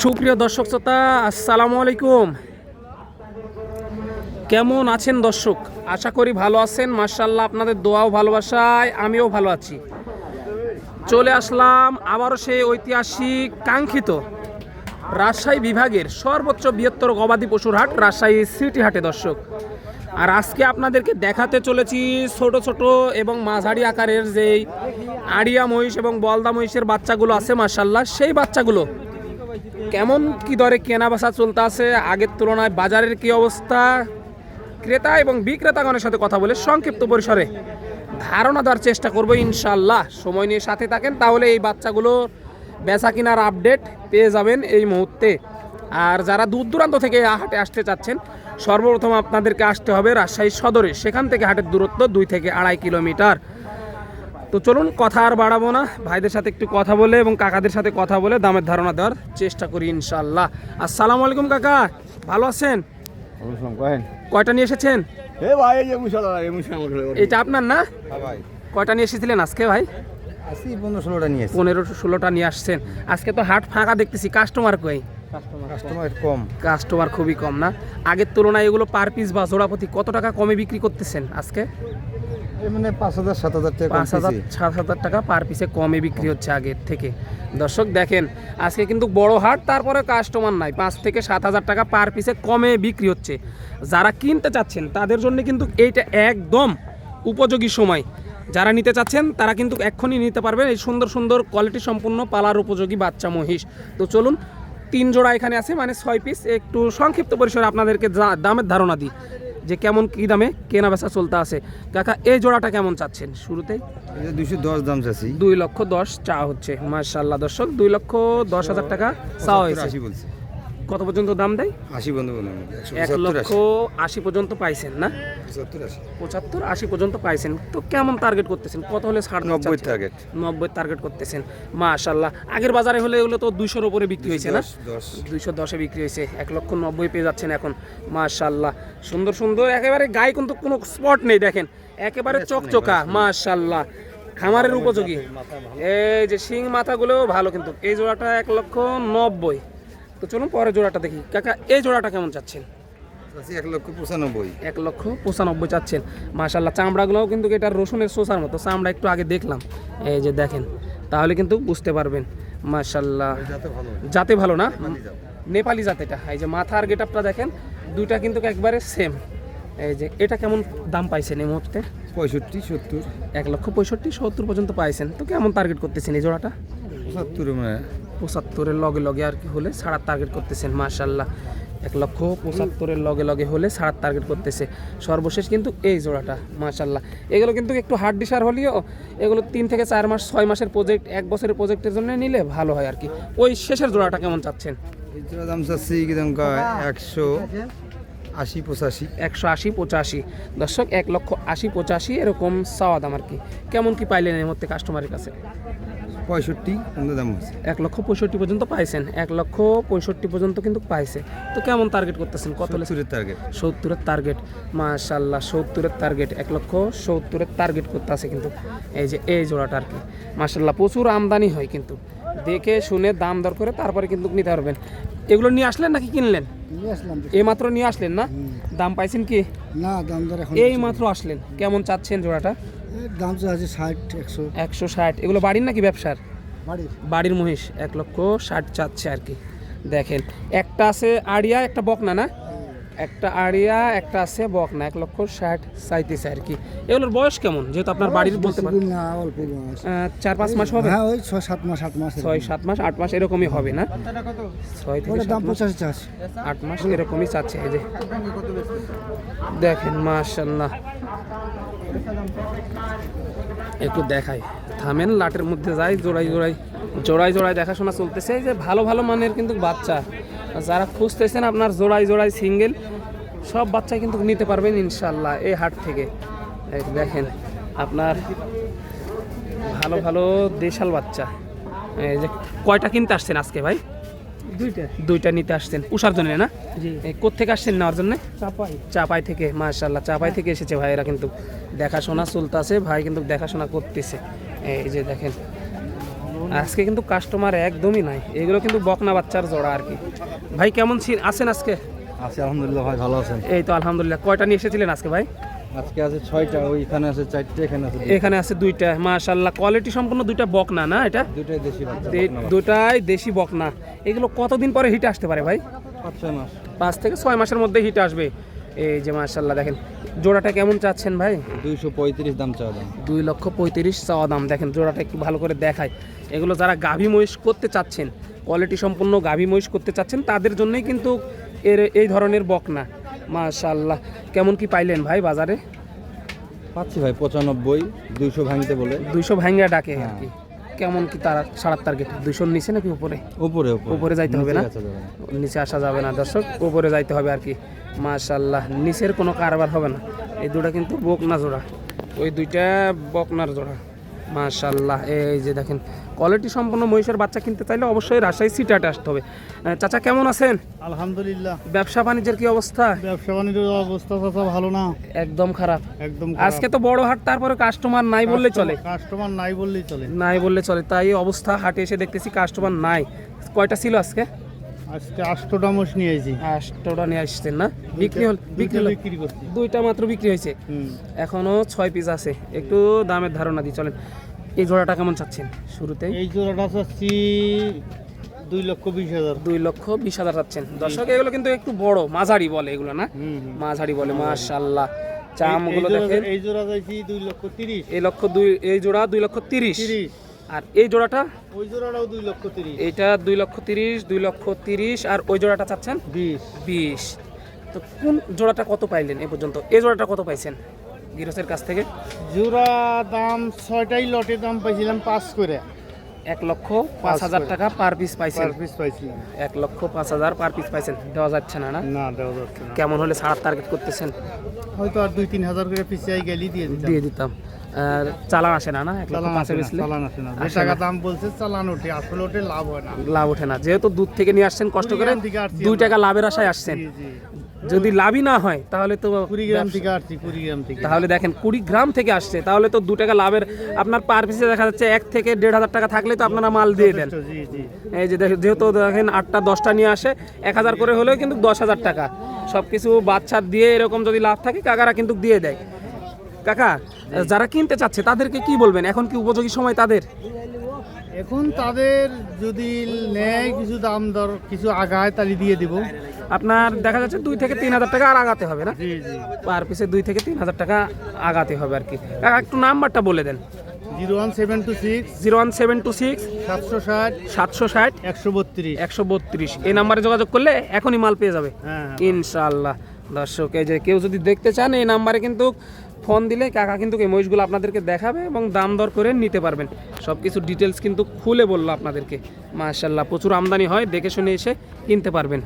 সুপ্রিয় দর্শক শ্রোতা, আসসালামু আলাইকুম। কেমন আছেন দর্শক? আশা করি ভালো আছেন। মার্শাল্লাহ আপনাদের দোয়াও ভালোবাসায়, আমিও ভালো আছি। চলে আসলাম আবারও সেই ঐতিহাসিক, কাঙ্ক্ষিত রাজশাহী বিভাগের সর্বোচ্চ বৃহত্তর গবাদি পশুর হাট, রাজশাহী সিটি হাটে দর্শক। আর আজকে আপনাদেরকে দেখাতে চলেছি ছোট ছোট এবং মাঝারি আকারের যেই আড়িয়া মহিষ এবং বলদা মহিষের বাচ্চাগুলো আছে মার্শাল্লাহ সেই বাচ্চাগুলো কেমন কি দরে কেনা বেচা চলতে আছে আগের তুলনায় বাজারের কি অবস্থা? ক্রেতা এবং বিক্রেতাগণের সাথে কথা বলে সংক্ষিপ্ত পরিসরে ধারণা দেওয়ার চেষ্টা করব ইনশাল্লাহ সময় নিয়ে সাথে থাকেন, তাহলে এই বাচ্চাগুলো বেচা কিনার আপডেট পেয়ে যাবেন এই মুহূর্তে। আর যারা দূর দূরান্ত থেকে হাটে আসতে চাচ্ছেন, সর্বপ্রথম আপনাদেরকে আসতে হবে রাজশাহী সদরে। সেখান থেকে হাটের দূরত্ব দুই থেকে আড়াই কিলোমিটার। তো চলুন কথা আর বাড়াবো না। ভাইদের সাথে একটু কথা বলে এবং কাকাদের সাথে কথা বলে দামের ধারণা দেওয়ার চেষ্টা করি ইনশাল্লাহ আসসালামু আলাইকুম কাকা। ভালো আছেন? কয়টা নিয়ে এসেছেন? এটা আপনার না? ভাই। কয়টা নিয়ে এসেছিলেন আজকে ভাই? পনেরো ষোলোটা নিয়ে পনেরো ষোলোটা নিয়ে আসছেন। আজকে তো হাট ফাঁকা দেখতেছি কাস্টমার কই? কাস্টমার কম। কাস্টমার খুবই কম না? আগের তুলনায় এগুলো পার পিস বা জোড়াপতি কত টাকা কমে বিক্রি করতেছেন আজকে? মানে পাঁচ হাজার সাত হাজার টাকা পাঁচ হাজার সাত হাজার টাকা পার পিসে কমে বিক্রি হচ্ছে আগের থেকে। দর্শক দেখেন আজকে কিন্তু বড় হাট তারপরে কাস্টমার নাই। পাঁচ থেকে সাত হাজার টাকা পার পিসে কমে বিক্রি হচ্ছে। যারা কিনতে চাচ্ছেন তাদের জন্য কিন্তু এইটা একদম উপযোগী সময়। যারা নিতে চাচ্ছেন তারা কিন্তু এক্ষুনি নিতে পারবেন এই সুন্দর সুন্দর কোয়ালিটি সম্পূর্ণ পালার উপযোগী বাচ্চা মহিষ। তো চলুন তিন জোড়া এখানে আছে মানে ছয় পিস একটু সংক্ষিপ্ত পরিসরে আপনাদেরকে দামের ধারণা দিই। যে কেমন কী দামে কেনা বেচা চলতে আছে। কাকা এই জোড়াটা কেমন চাচ্ছেন? শুরুতে দুইশো দশ দাম চাচ্ছি। দুই লক্ষ দশ চা হচ্ছে। মার্শাল্লাহ দর্শক দুই লক্ষ দশ হাজার টাকা চা হয়েছে। বলছে। কত পর্যন্ত দাম দেয়? আশি একশো এক লক্ষ আশি। পর্যন্ত পাইছেন না? পঁচাত্তর আশি। পর্যন্ত পাইছেন। তো কেমন টার্গেট করতেছেন? কত হলে দিতে নব্বই? টার্গেট নব্বই টার্গেট করতেছেন। মাশাল্লাহ আগের বাজারে হলে এগুলো তো দুইশোর উপরে বিক্রি হয়েছে না? দুইশো দশে বিক্রি হয়েছে। এক লক্ষ নব্বই পেয়ে যাচ্ছেন এখন। মাশাল্লাহ সুন্দর সুন্দর। একেবারে গায়ে কিন্তু কোনো স্পট নেই দেখেন। একেবারে চকচকা। মাশাল্লাহ খামারের উপযোগী। এই যে শিং মাথাগুলোও ভালো কিন্তু। এই জোড়াটা এক লক্ষ নব্বই। তো চলুন পরে জোড়াটা দেখি। কাকা এই জোড়াটা কেমন চাচ্ছেন? এক লক্ষ পঁচানব্বই। এক লক্ষ পঁচানব্বই চাচ্ছেন। মাশাল্লাহ চামড়াগুলোও কিন্তু এটা রসুনের শোষার মতো। চামড়া একটু আগে দেখলাম। এই যে দেখেন তাহলে কিন্তু বুঝতে পারবেন। মাশাল্লাহ যাতে ভালো। না? নেপালি জাত। এটা। এই যে মাথার গেট আপটা দেখেন দুইটা কিন্তু একবারে সেম এই যে এটা কেমন দাম পাইছেন এই মুহূর্তে? পঁয়ষট্টি সত্তর। এক লক্ষ পঁয়ষট্টি সত্তর পর্যন্ত পাইছেন। তো কেমন টার্গেট করতেছেন এই জোড়াটা? মানে পঁচাত্তরের লগে লগে আর কি হলে ছাড়ার টার্গেট করতেছেন মার্শাল্লাহ এক লক্ষ পঁচাত্তরের লগে লগে হলে ছাড়ার টার্গেট করতেছে। সর্বশেষ কিন্তু এই জোড়াটা মার্শাল্লাহ এগুলো কিন্তু একটু হার্ড ডিসার হলেও এগুলো তিন থেকে চার মাস ছয় মাসের প্রজেক্ট এক বছরের প্রজেক্টের জন্য নিলে ভালো হয় আর কি। ওই শেষের জোড়াটা কেমন চাচ্ছেন? এই দাম চাচ্ছি কি দাম কয়? একশো আশি পঁচাশি। একশো আশি পঁচাশি। দর্শক এক লক্ষ আশি পঁচাশি এরকম চাওয়া দাম আর কি। কেমন কি পাইলেন এর মধ্যে কাস্টমারের কাছে? পঁয়ষট্টি দাম হচ্ছে এক লক্ষ পঁয়ষট্টি পর্যন্ত পাইছেন? এক লক্ষ পঁয়ষট্টি পর্যন্ত কিন্তু পাইছে। তো কেমন টার্গেট করতেছেন? কত সত্তরের টার্গেট সত্তরের টার্গেট মাশাল্লাহ সত্তরের টার্গেট এক লক্ষ সত্তরের টার্গেট করতে আছে কিন্তু এই যে এই জোড়াটা আর কি। মাশাল্লাহ প্রচুর আমদানি হয় কিন্তু। দেখে শুনে দাম দর করে তারপরে কিন্তু নিতে পারবেন। এগুলো নিয়ে আসলেন নাকি কিনলেন? নিয়ে আসলাম তো। এই মাত্র নিয়ে আসলেন না? দাম পাইছেন কি? না দাম দর এই মাত্র আসলেন। কেমন চাচ্ছেন জোড়াটা? দাম তো আছে ষাট একশো। একশো ষাট। এগুলো বাড়ির নাকি ব্যবসার? বাড়ির। বাড়ির মহিষ এক লক্ষ ষাট চাচ্ছে আর কি। দেখেন একটা আছে আড়িয়া একটা বকনা না? একটা আড়িয়া একটা আছে বকনা এক লক্ষ ষাট চাইতেছে আর কি। এগুলোর বয়স কেমন? যেহেতু আপনার বাড়ির বলতে পারেন। না অল্প চার পাঁচ মাস হবে? হ্যাঁ ওই ছয় সাত মাস আট মাস ছয় সাত মাস আট মাস এরকমই হবে না? ছয় থেকে দাম পঁচাশি চাষ আট মাস এরকমই চাচ্ছে এই যে। দেখেন মাশাল্লাহ একটু দেখাই। থামেন লাটের মধ্যে যাই জোড়াই জোড়াই জোড়াই জোড়াই দেখাশোনা চলতেছে। এই যে ভালো ভালো মানের কিন্তু বাচ্চা। যারা খুঁজতেছেন আপনার জোড়াই জোড়াই সিঙ্গেল সব বাচ্চাই কিন্তু নিতে পারবেন ইনশাল্লাহ এই হাট থেকে। দেখেন আপনার ভালো ভালো দেশাল বাচ্চা। এই যে কয়টা কিনতে আসছেন আজকে ভাই? দুইটা। দুইটা নিতে আসছেন। উষার জন্য না? কোথেকে আসছেন নেওয়ার জন্য? চাপাই। চাপাই থেকে মাশাল্লাহ চাপাই থেকে এসেছে ভাইয়েরা কিন্তু। দেখাশোনা চলতেছে ভাই কিন্তু দেখাশোনা করতেছে। এই যে দেখেন আজকে কিন্তু কাস্টমার একদমই নাই। এগুলো কিন্তু বকনা বাচ্চার জোড়া আর কি। ভাই কেমন আছেন আজকে? আছে আলহামদুলিল্লাহ ভাই ভালো আছেন। এই তো আলহামদুলিল্লাহ। কয়টা নিয়ে এসেছিলেন আজকে ভাই? আজকে আছে ছয়টা ওইখানে আছে চারটে এখানে আছে এখানে আছে দুইটা। মাশাল্লাহ কোয়ালিটি সম্পূর্ণ দুইটা বকনা না এটা? দুটাই দেশি দুটাই দেশি বকনা। এগুলো কতদিন পরে হিট আসতে পারে ভাই? পাঁচ ছয় মাস। পাঁচ থেকে ছয় মাসের মধ্যে হিট আসবে। এই যে মাশাল্লাহ দেখেন। জোড়াটা কেমন চাচ্ছেন ভাই? দুইশো পঁয়ত্রিশ দাম চাওয়া দাম। দুই লক্ষ পঁয়ত্রিশ চাওয়া দাম। দেখেন জোড়াটা একটু ভালো করে দেখায় এগুলো যারা গাভী মহিষ করতে চাচ্ছেন কোয়ালিটি সম্পূর্ণ গাভী মহিষ করতে চাচ্ছেন তাদের জন্যই কিন্তু এর এই ধরনের বকনা। মাশাল্লাহ কেমন কি পাইলেন ভাই বাজারে? পাচ্ছি ভাই পঁচানব্বই দুইশো ভাঙতে বলে। দুইশো ভাঙ্গা ডাকে আর কি। কেমন কি তার সাড়ার টার্গেট দুইশোর নিচে নাকি উপরে? উপরে উপরে। যাইতে হবে না? নিচে না। নিচে আসা যাবে না দর্শক। উপরে যাইতে হবে আর কি। মাশাল্লাহ নিচের কোনো কারবার হবে না। এই দুটা কিন্তু বকনা জোড়া। ওই দুইটা বকনার জোড়া। মাশাল্লাহ এই যে দেখেন কোয়ালিটি সম্পন্ন মহিষের বাচ্চা কিনতে চাইলে অবশ্যই রাজশাহী সিটাটে আসতে হবে। চাচা কেমন আছেন? আলহামদুলিল্লাহ। ব্যবসা বাণিজ্যের কি অবস্থা? ব্যবসা বাণিজ্যের অবস্থা কথা ভালো না। একদম খারাপ। একদম আজকে তো বড় হাট তারপরে কাস্টমার নাই বললে চলে। কাস্টমার নাই বললেই চলে। নাই বললে চলে তাই অবস্থা। হাটে এসে দেখতেছি কাস্টমার নাই। কয়টা ছিল আজকে? আজকে মোষ নিয়ে আইছি। আটটা নিয়ে আসছেন না? বিক্রি হল বিক্রি হল? বিক্রি করছি। দুইটা মাত্র বিক্রি হয়েছে? এখনও ছয় পিস আছে। একটু দামের ধারণা দিই চলেন। এই জোড়াটা কেমন চাচ্ছেন শুরুতে এই জোড়াটা চাচ্ছি দুই লক্ষ বিশ হাজার। দুই লক্ষ বিশ হাজার চাচ্ছেন। দর্শক এগুলো কিন্তু একটু বড় মাঝারি বলে এগুলো না। মাঝারি বলে মাশাল্লাহ চামগুলো দেখেন। এই জোড়া চাইছি দুই লক্ষ তিরিশ। এই লক্ষ দুই এই জোড়া দুই লক্ষ তিরিশ। আর এই জোড়াটা? ওই জোড়াটাও দুই লক্ষ তিরিশ। এইটা দুই লক্ষ তিরিশ দুই লক্ষ তিরিশ আর ওই জোড়াটা চাচ্ছেন? বিশ। বিশ। তো কোন জোড়াটা কত পাইলেন এ পর্যন্ত? এই জোড়াটা কত পাইছেন? গিরসের কাছ থেকে? জোড়া দাম ছয়টাই লটের দাম পাইছিলাম পাঁচ করে। এক লক্ষ পাঁচ হাজার টাকা পার পিস পাইছেন। পার পিস পাইছিলাম। এক লক্ষ পাঁচ হাজার পার পিস পাইছেন। দেওয়া যাচ্ছে না না? না দেওয়া যাচ্ছে না। কেমন হলে ছাড়ার টার্গেট করতেছেন? হয়তো আর দুই তিন হাজার করে পিছিয়ে গেলি দিয়ে দিতাম। দিয়ে দিতাম। আর চালান আসে না না? এক লক্ষ পাঁচে বেচলে? চালান আসে না। যে টাকা দাম বলছে চালান ওঠে। আসলে ওঠে লাভ হয় না। লাভ ওঠে না। যেহেতু দুধ থেকে নিয়ে আসছেন কষ্ট করে দুই টাকা লাভের আশায় আসছেন। যদি লাভই না হয় তাহলে তো কুড়িগ্রাম থেকে আসছি কুড়িগ্রাম থেকে। তাহলে দেখেন কুড়ি গ্রাম থেকে আসছে তাহলে তো দু টাকা লাভের আপনার পার পিসে দেখা যাচ্ছে এক থেকে দেড় হাজার টাকা থাকলে তো আপনারা মাল দিয়ে দেন। এই যে যেহেতু দেখেন আটটা দশটা নিয়ে আসে এক হাজার করে হলেও কিন্তু দশ হাজার টাকা। সব কিছু বাচ্চা দিয়ে এরকম যদি লাভ থাকে কাকারা কিন্তু দিয়ে দেয়। কাকা যারা কিনতে চাচ্ছে তাদেরকে কি বলবেন? এখন কি উপযোগী সময় তাদের? এখন তাদের যদি নেয় কিছু দাম দর কিছু আগায় তাহলে দিয়ে দিব। আপনার দেখা যাচ্ছে দুই থেকে তিন হাজার টাকা আর আগাতে হবে না? পার পিসে দুই থেকে তিন হাজার টাকা আগাতে হবে আর কি। একটু নাম্বারটা বলে দেন। Zero one seven two six zero one seven two six সাতশো ষাট সাতশো ষাট একশো বত্রিশ। একশো বত্রিশ। এই নাম্বারে যোগাযোগ করলে এখনই মাল পেয়ে যাবে। হ্যাঁ। ইনশাআল্লাহ। দর্শক এই যে কেউ যদি দেখতে চান এই নাম্বারে কিন্তু ফোন দিলে কাকা কিন্তু এই মহিষগুলো আপনাদেরকে দেখাবে এবং দাম দর করে নিতে পারবেন। সব কিছু ডিটেলস কিন্তু খুলে বলল আপনাদেরকে। মাশাল্লাহ প্রচুর আমদানি হয়, দেখে শুনে এসে কিনতে পারবেন।